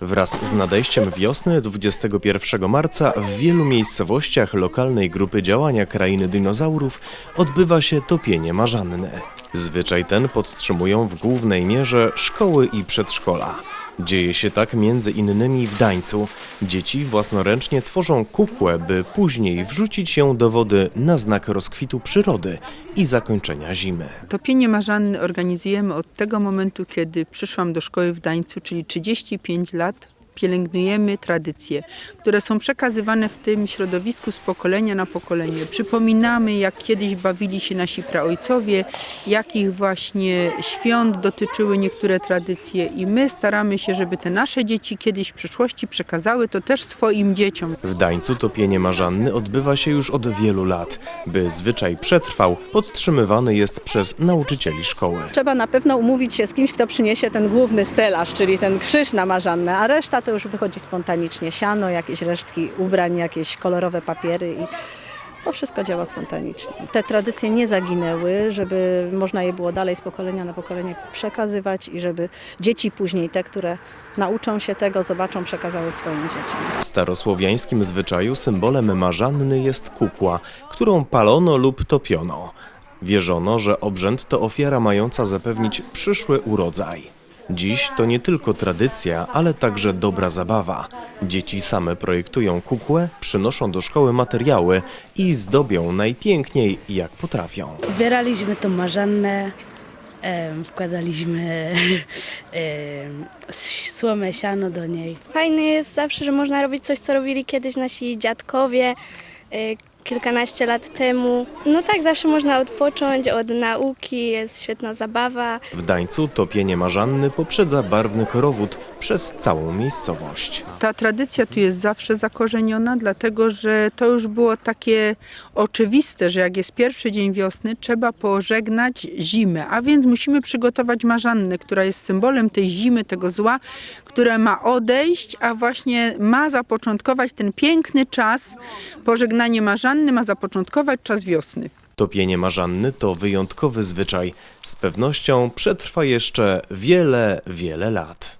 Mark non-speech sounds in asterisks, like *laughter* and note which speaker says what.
Speaker 1: Wraz z nadejściem wiosny 21 marca w wielu miejscowościach lokalnej grupy działania Krainy Dinozaurów odbywa się topienie marzanne. Zwyczaj ten podtrzymują w głównej mierze szkoły i przedszkola. Dzieje się tak między innymi w Dańcu. Dzieci własnoręcznie tworzą kukłę, by później wrzucić ją do wody na znak rozkwitu przyrody i zakończenia zimy.
Speaker 2: Topienie marzanny organizujemy od tego momentu, kiedy przyszłam do szkoły w Dańcu, czyli 35 lat. Pielęgnujemy tradycje, które są przekazywane w tym środowisku z pokolenia na pokolenie. Przypominamy, jak kiedyś bawili się nasi praojcowie, jakich właśnie świąt dotyczyły niektóre tradycje, i my staramy się, żeby te nasze dzieci kiedyś w przyszłości przekazały to też swoim dzieciom.
Speaker 1: W Dańcu topienie marzanny odbywa się już od wielu lat. By zwyczaj przetrwał, podtrzymywany jest przez nauczycieli szkoły.
Speaker 3: Trzeba na pewno umówić się z kimś, kto przyniesie ten główny stelaż, czyli ten krzyż na marzannę, a reszta to już wychodzi spontanicznie. Siano, jakieś resztki ubrań, jakieś kolorowe papiery i to wszystko działa spontanicznie. Te tradycje nie zaginęły, żeby można je było dalej z pokolenia na pokolenie przekazywać i żeby dzieci później, te, które nauczą się tego, zobaczą, przekazały swoim dzieciom.
Speaker 1: W starosłowiańskim zwyczaju symbolem marzanny jest kukła, którą palono lub topiono. Wierzono, że obrzęd to ofiara mająca zapewnić przyszły urodzaj. Dziś to nie tylko tradycja, ale także dobra zabawa. Dzieci same projektują kukłę, przynoszą do szkoły materiały i zdobią najpiękniej jak potrafią.
Speaker 4: Zbieraliśmy tą marzannę, wkładaliśmy *laughs* słomę, siano do niej.
Speaker 5: Fajne jest zawsze, że można robić coś, co robili kiedyś nasi dziadkowie y, kilkanaście lat temu. No tak, zawsze można odpocząć od nauki, jest świetna zabawa.
Speaker 1: W Dańcu topienie marzanny poprzedza barwny korowód przez całą miejscowość.
Speaker 2: Ta tradycja tu jest zawsze zakorzeniona, dlatego że to już było takie oczywiste, że jak jest pierwszy dzień wiosny, trzeba pożegnać zimę, a więc musimy przygotować marzannę, która jest symbolem tej zimy, tego zła, które ma odejść, a właśnie ma zapoczątkować ten piękny czas. Pożegnanie marzanny ma zapoczątkować czas wiosny.
Speaker 1: Topienie marzanny to wyjątkowy zwyczaj. Z pewnością przetrwa jeszcze wiele, wiele lat.